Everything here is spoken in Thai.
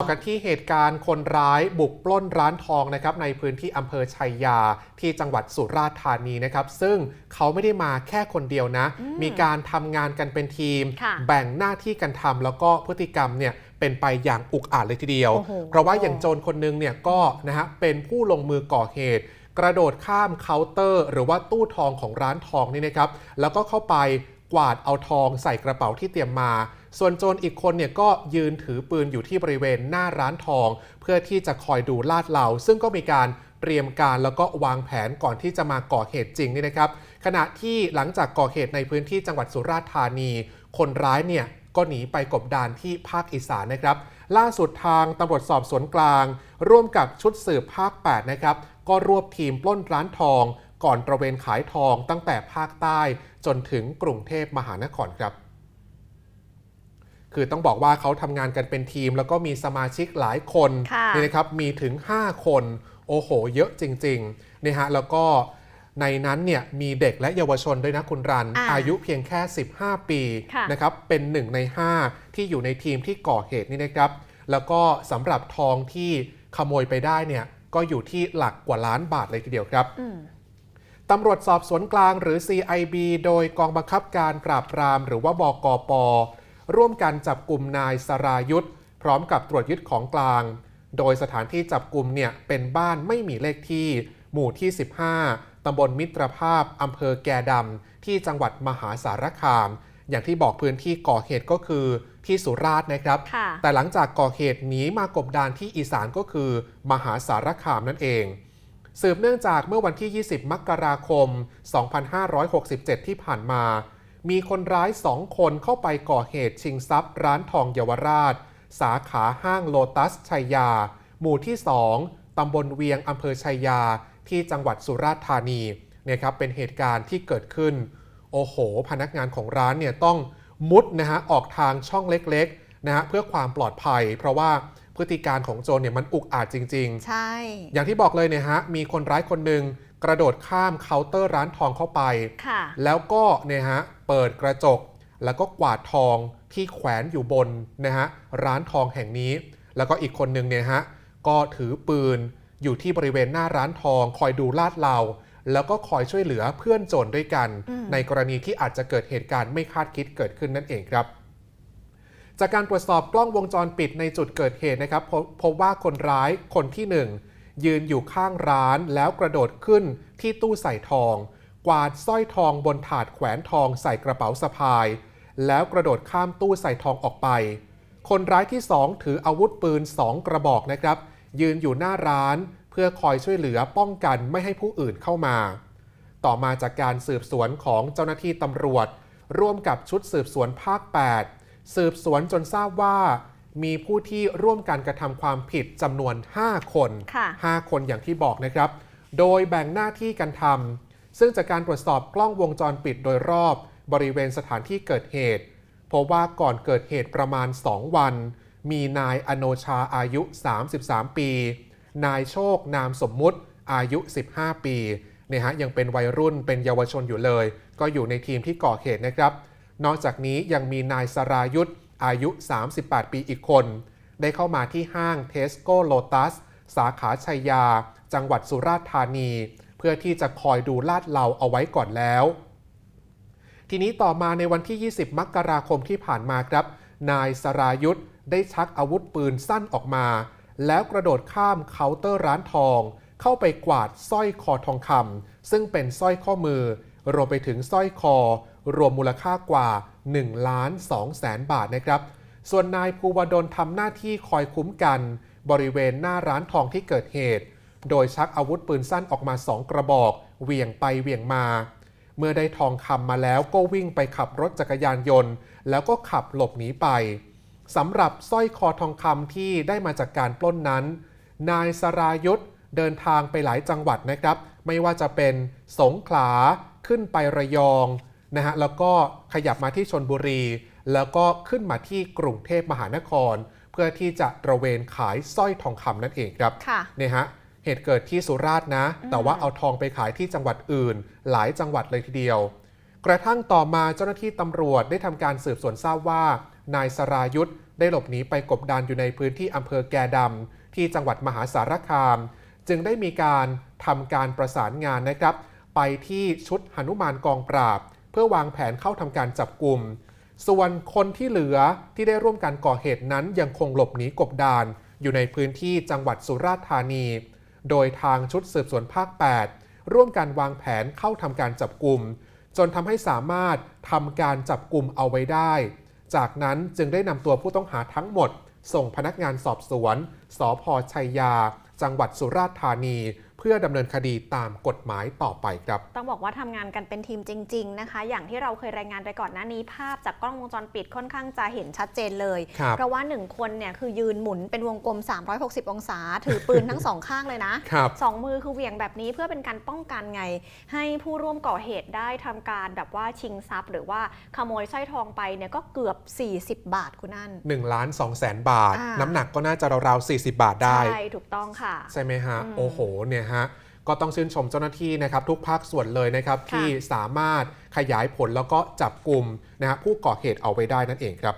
กันที่เหตุการณ์คนร้ายบุกปล้นร้านทองนะครับในพื้นที่อำเภอชัยยาที่จังหวัดสุราษฎร์ธานีนะครับ ซึ่งเขาไม่ได้มาแค่คนเดียวนะ มีการทำงานกันเป็นทีมค่ะแบ่งหน้าที่กันทำแล้วก็พฤติกรรมเนี่ยเป็นไปอย่างอุกอาจเลยทีเดียวโอ้โหเพราะว่าอย่างโจรคนหนึงเนี่ยก็นะฮะเป็นผู้ลงมือก่อเหตุ กระโดดข้ามเคาน์เตอร์ หรือว่าตู้ทองของร้านทองนี่นะครับแล้วก็เข้าไปกวาดเอาทองใส่กระเป๋าที่เตรียมมา ส่วนโจรอีกคนเนี่ยก็ยืนถือปืนอยู่ที่บริเวณหน้าร้านทอง เพื่อที่จะคอยดูลาดเหลาซึ่งก็มีการเตรียมการแล้วก็วางแผนก่อนที่จะมาก่อเหตุจริงนี่นะครับ ขณะที่หลังจากก่อเหตุในพื้นที่จังหวัดสุราษฎร์ธานี คนร้ายเนี่ยก็หนีไปกบดานที่ภาคอีสานนะครับ ล่าสุดทางตำรวจสอบสวนกลาง ร่วมกับชุดสืบภาค 8 นะครับ ก็รวบทีมปล้นร้านทอง ก่อนตระเวนขายทองตั้งแต่ภาคใต้จนถึงกรุงเทพมหานครครับ คือต้องบอกว่าเขาทำงานกันเป็นทีม แล้วก็มีสมาชิกหลายคนค่ะนี่นะครับมีถึง 5 คน โอ้โห เยอะจริงๆนี่ฮะแล้วก็ในนั้นเนี่ยมีเด็กและเยาวชนด้วยนะคุณรันอ่าอายุเพียงแค่ 15 ปีค่ะนะครับเป็นหนึ่งใน 5 ที่อยู่ในทีมที่ก่อเหตุนี่นะครับ แล้วก็สำหรับทองที่ขโมยไปได้เนี่ยก็อยู่ที่หลักกว่าล้านบาทเลยทีเดียวครับอืมตำรวจสอบสวนกลางหรือ CIB โดยกองบังคับการปราบปราม หรือว่าบกป ร่วมกันจับกลุ่มนายสรายุทธพร้อมกับตรวจยึดของกลาง โดยสถานที่จับกลุ่มเนี่ยเป็นบ้านไม่มีเลขที่ หมู่ที่ 15 ตำบลมิตรภาพ อำเภอแกดำ ที่จังหวัดมหาสารคาม อย่างที่บอกพื้นที่ก่อเหตุก็คือที่สุราษฎร์นะครับค่ะแต่หลังจากก่อเหตุหนีมากบดานที่อีสานก็คือ มหาสารคามนั่นเอง สืบเนื่องจากเมื่อวันที่ 20 มกราคม 2567 ที่ผ่านมา มีคนร้าย2คนเข้าไปก่อเหตุชิงทรัพย์ร้านทองเยาวราช สาขาห้างโลตัสชัยยา หมู่ที่ 2 ตำบลเวียงอำเภอชัยยา ที่จังหวัดสุราษฎร์ธานีเนี่ยครับเป็นเหตุการณ์ที่เกิดขึ้น โอ้โห พนักงานของร้านเนี่ยต้องมุดนะฮะออกทางช่องเล็กๆนะฮะเพื่อความปลอดภัย เพราะว่าพฤติการของโจรเนี่ยมันอุกอาจจริง ๆ ใช่ อย่างที่บอกเลยเนี่ยฮะมีคนร้ายคนหนึ่งกระโดดข้ามเคาน์เตอร์ร้านทองเข้าไป ค่ะ แล้วก็เนี่ยฮะ เปิดกระจก แล้วก็กวาดทองที่แขวนอยู่บนนะฮะร้านทองแห่งนี้ แล้วก็อีกคนหนึ่งเนี่ยฮะก็ถือปืนอยู่ที่บริเวณหน้าร้านทอง คอยดูลาดเหลาแล้วก็คอยช่วยเหลือเพื่อนโจรด้วยกันอืมในกรณีที่อาจจะเกิดเหตุการณ์ไม่คาดคิดเกิดขึ้นนั่นเองครับ จากการตรวจสอบกล้องวงจรปิดในจุดเกิดเหตุนะครับ พบพบว่าคนร้ายคนที่หนึ่งยืนอยู่ข้างร้านแล้วกระโดดขึ้นที่ตู้ใส่ทองก วาดสร้อยทองบนถาดแขวนทองใส่กระเป๋าสะพาย แล้วกระโดดข้ามตู้ใส่ทองออกไป คนร้ายที่สองถืออาวุธปืนสองกระบอกนะครับ ยืนอยู่หน้าร้านเพื่อคอยช่วยเหลือป้องกันไม่ให้ผู้อื่นเข้ามา ต่อมาจากการสืบสวนของเจ้าหน้าที่ตำรวจ ร่วมกับชุดสืบสวนภาค 8 สืบสวนจนทราบว่า มีผู้ที่ร่วมกันกระทำความผิดจำนวน 5 คนค่ะ5คนอย่างที่บอกนะครับ โดยแบ่งหน้าที่กันทำ ซึ่งจากการตรวจสอบกล้องวงจรปิดโดยรอบบริเวณสถานที่เกิดเหตุพบว่าก่อนเกิดเหตุประมาณ 2 วัน มีนายอโนชาอายุ 33 ปี นายโชคนามสมมุติอายุ 15 ปีเนี่ยฮะยังเป็นวัยรุ่นเป็นเยาวชนอยู่เลย ก็อยู่ในทีมที่ก่อเหตุนะครับ นอกจากนี้ยังมีนายสรายุทธอายุ 38 ปีอีกคน ได้เข้ามาที่ห้างเทสโก้โลตัสสาขาชัยยา จังหวัดสุราษฎร์ธานี เพื่อที่จะคอยดูลาดเหลาเอาไว้ก่อนแล้ว ทีนี้ต่อมาในวันที่ 20 มกราคมที่ผ่านมาครับ นายสรายุทธได้ชักอาวุธปืนสั้นออกมา แล้วกระโดดข้ามเคาน์เตอร์ร้านทอง เข้าไปกวาดสร้อยคอทองคำซึ่งเป็นสร้อยข้อมือ รวมไปถึงสร้อยคอ รวมมูลค่ากว่า1ล้าน2แสนบาทนะครับ ส่วนนายภูวดลทำหน้าที่คอยคุ้มกัน บริเวณหน้าร้านทองที่เกิดเหตุ โดยชักอาวุธปืนสั้นออกมาสองกระบอกเหวี่ยงไปเหวี่ยงมา เมื่อได้ทองคำมาแล้วก็วิ่งไปขับรถจักรยานยนต์ แล้วก็ขับหลบหนีไปสำหรับสร้อยคอทองคำที่ได้มาจากการปล้นนั้น นายสรายุทธเดินทางไปหลายจังหวัดนะครับ ไม่ว่าจะเป็นสงขลาขึ้นไประยองนะฮะแล้วก็ขยับมาที่ชนบุรี แล้วก็ขึ้นมาที่กรุงเทพมหานคร เพื่อที่จะตระเวนขายสร้อยทองคำนั่นเองครับค่ะเนี่ยฮะ เหตุเกิดที่สุราษฎร์นะ แต่ว่าเอาทองไปขายที่จังหวัดอื่น หลายจังหวัดเลยทีเดียว กระทั่งต่อมาเจ้าหน้าที่ตำรวจได้ทำการสืบสวนทราบว่า นายสรายุทธได้หลบหนีไปกบดานอยู่ในพื้นที่อำเภอแกดำที่จังหวัดมหาสารคาม จึงได้มีการทำการประสานงานนะครับ ไปที่ชุดหนุมานกองปราบ เพื่อวางแผนเข้าทำการจับกลุ่มส่วนคนที่เหลือที่ได้ร่วมการก่อเหตุนั้นยังคงหลบหนีกบดาน อยู่ในพื้นที่จังหวัดสุราษฎร์ธานี โดยทางชุดสืบสวนภาค 8 ร่วมกันวางแผนเข้าทำการจับกลุ่ม จนทำให้สามารถทำการจับกลุ่มเอาไว้ได้ จากนั้นจึงได้นำตัวผู้ต้องหาทั้งหมด ส่งพนักงานสอบสวน สพชัยยา จังหวัดสุราษฎร์ธานี เพื่อดำเนินคดีตามกฎหมายต่อไปครับ ต้องบอกว่าทำงานกันเป็นทีมจริง ๆ นะคะ อย่างที่เราเคยรายงานไปก่อนหน้านี้ภาพจากกล้องวงจรปิดค่อนข้างจะเห็นชัดเจนเลยครับเพราะว่าหนึ่งคนเนี่ยคือยืนหมุนเป็นวงกลม 360 องศา ถือปืนทั้งสองข้างเลยนะครับสองมือคือเหวี่ยงแบบนี้เพื่อเป็นการป้องกันไง ให้ผู้ร่วมก่อเหตุได้ทำการแบบว่าชิงทรัพย์ หรือว่าขโมยสร้อยทองไปเนี่ยก็เกือบ 40 บาทคุณอัน1ล้าน2แสนบาทอ่าน้ำหนักก็น่าจะราวๆ40 บาทได้ใช่ถูกต้องค่ะ ใช่ไหมฮะอืมโอ้โหเนี่ยฮะก็ต้องชื่นชมเจ้าหน้าที่นะครับทุกภาคส่วนเลยนะครับค่ะที่สามารถขยายผลแล้วก็จับกลุ่มนะฮะผู้ก่อเหตุเอาไว้ได้นั่นเองครับ